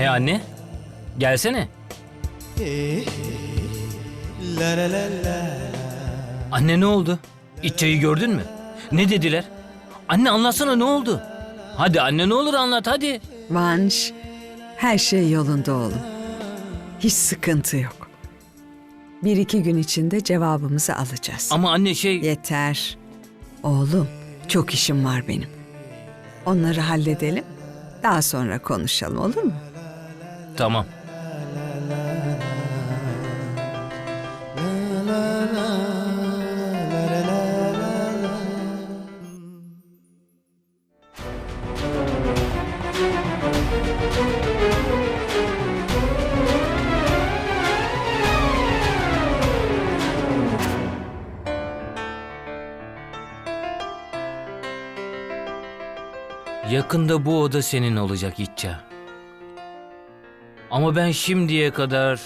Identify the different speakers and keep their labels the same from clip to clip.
Speaker 1: anne? Gelsene. Anne ne oldu? İç çayı gördün mü? Ne dediler? Anne anlatsana ne oldu? Hadi anne ne olur anlat hadi.
Speaker 2: Vanş, her şey yolunda oğlum. Hiç sıkıntı yok. Bir iki gün içinde cevabımızı alacağız.
Speaker 1: Ama anne şey...
Speaker 2: Yeter. Oğlum, çok işim var benim. Onları halledelim. Daha sonra konuşalım olur mu?
Speaker 1: Tamam. Yakında bu oda senin olacak İtça. Ama ben şimdiye kadar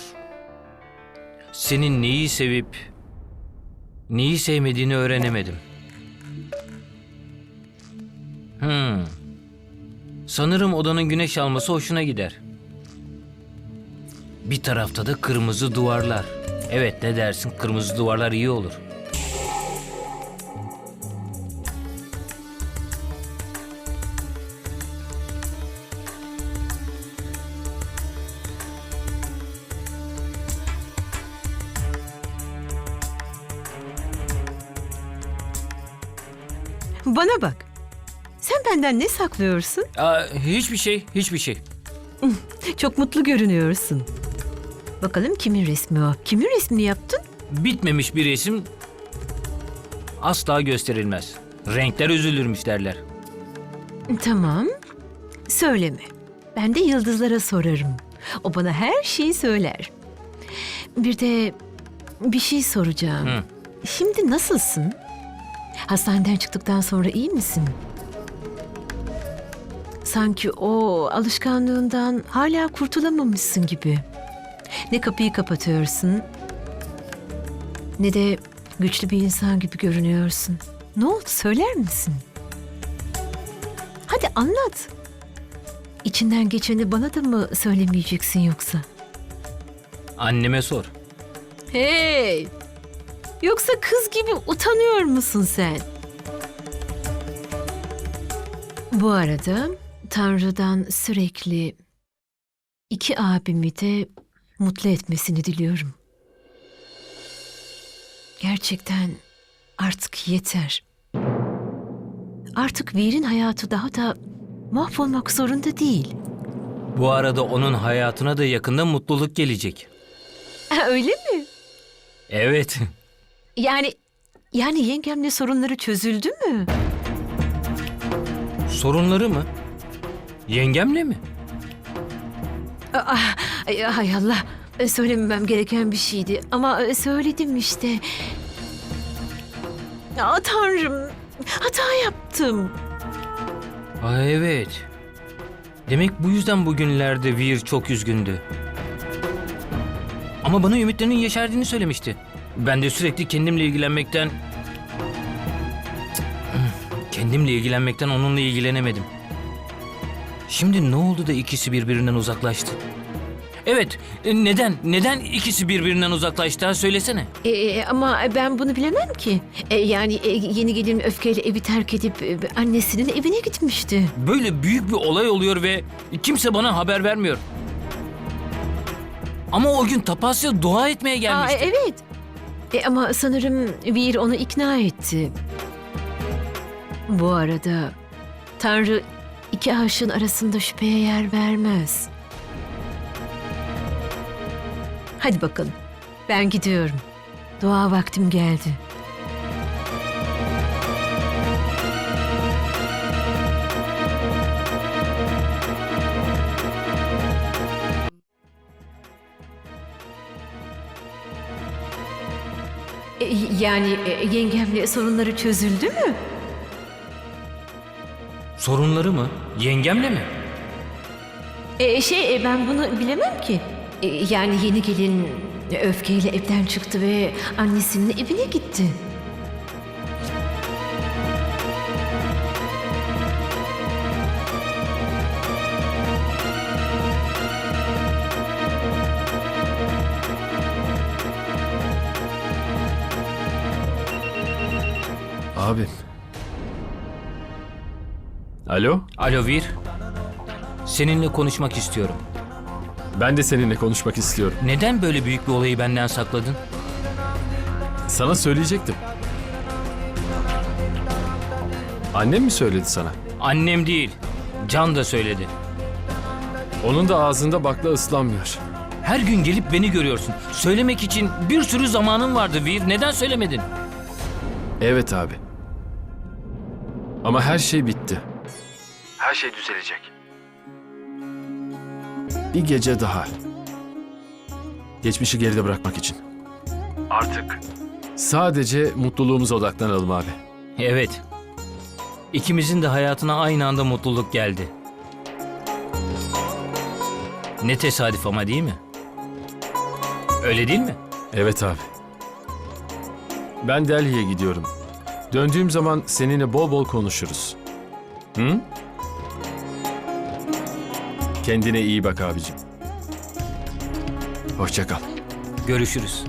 Speaker 1: senin neyi sevip neyi sevmediğini öğrenemedim. Hmm. Sanırım odanın güneş alması hoşuna gider. Bir tarafta da kırmızı duvarlar. Evet ne dersin kırmızı duvarlar iyi olur.
Speaker 3: Bana bak. Sen benden ne saklıyorsun?
Speaker 1: Aa, hiçbir şey, hiçbir şey.
Speaker 3: Çok mutlu görünüyorsun. Bakalım kimin resmi o? Kimin resmini yaptın?
Speaker 1: Bitmemiş bir resim asla gösterilmez. Renkler üzülürmüş derler.
Speaker 3: Tamam. Söyleme. Ben de yıldızlara sorarım. O bana her şeyi söyler. Bir de bir şey soracağım.
Speaker 1: Hı.
Speaker 3: Şimdi nasılsın? Hastaneden çıktıktan sonra iyi misin? Sanki o alışkanlığından hala kurtulamamışsın gibi. Ne kapıyı kapatıyorsun ne de güçlü bir insan gibi görünüyorsun. Ne oldu söyler misin? Hadi anlat. İçinden geçeni bana da mı söylemeyeceksin yoksa?
Speaker 1: Anneme sor.
Speaker 3: Hey! Yoksa kız gibi utanıyor musun sen? Bu arada Tanrı'dan sürekli iki abimi de mutlu etmesini diliyorum. Gerçekten artık yeter. Artık Vir'in hayatı daha da mahvolmak zorunda değil.
Speaker 1: Bu arada onun hayatına da yakında mutluluk gelecek.
Speaker 3: Ha, Öyle mi?
Speaker 1: Evet.
Speaker 3: Yani yani yengemle sorunları çözüldü mü?
Speaker 1: Sorunları mı? Yengemle mi?
Speaker 3: Aa, ay, hay Allah. Söylememem gereken bir şeydi ama e, söyledim işte. Aa, Tanrım. Hata yaptım.
Speaker 1: Aa, evet. Demek bu yüzden bugünlerde Vir çok üzgündü. Ama bana ümitlerinin yeşerdiğini söylemişti. Ben de sürekli kendimle ilgilenmekten... Kendimle ilgilenmekten onunla ilgilenemedim. Şimdi ne oldu da ikisi birbirinden uzaklaştı? Evet, e, neden? Neden ikisi birbirinden uzaklaştı? Söylesene.
Speaker 3: E, e, ama ben bunu bilemem ki. E, yani e, yeni gelin öfkeyle evi terk edip e, annesinin evine gitmişti.
Speaker 1: Böyle büyük bir olay oluyor ve kimse bana haber vermiyor. Ama o gün Tapasya dua etmeye
Speaker 3: Aa,
Speaker 1: gelmişti.
Speaker 3: evet. E, ama sanırım Vir onu ikna etti. Bu arada Tanrı iki aşığın arasında şüpheye yer vermez. Hadi bakalım. Ben gidiyorum. Dua vaktim geldi. E, Yani e, yengemle sorunları çözüldü mü?
Speaker 1: Sorunları mı? Yengemle mi?
Speaker 3: E, şey e, ben bunu bilemem ki. E, yani yeni gelin öfkeyle evden çıktı ve annesinin evine gitti.
Speaker 4: Abim. Alo?
Speaker 1: Alo Vir. Seninle konuşmak istiyorum.
Speaker 4: Ben de seninle konuşmak istiyorum.
Speaker 1: Neden böyle büyük bir olayı benden sakladın?
Speaker 4: Sana söyleyecektim. Annem mi söyledi sana?
Speaker 1: Annem değil. Can da söyledi.
Speaker 4: Onun da ağzında bakla ıslanmıyor.
Speaker 1: Her gün gelip beni görüyorsun. Söylemek için bir sürü zamanın vardı Vir. Neden söylemedin?
Speaker 4: Evet abi. Ama her şey bitti. Her şey düzelecek. Bir gece daha. Geçmişi geride bırakmak için. Artık sadece mutluluğumuza odaklanalım abi.
Speaker 1: Evet. İkimizin de hayatına aynı anda mutluluk geldi. Ne tesadüf ama değil mi? Öyle değil mi?
Speaker 4: Evet abi. Ben Delhi'ye gidiyorum. Döndüğüm zaman seninle bol bol konuşuruz. Hı? Kendine iyi bak abicim. Hoşça kal.
Speaker 1: Görüşürüz.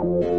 Speaker 5: Thank you.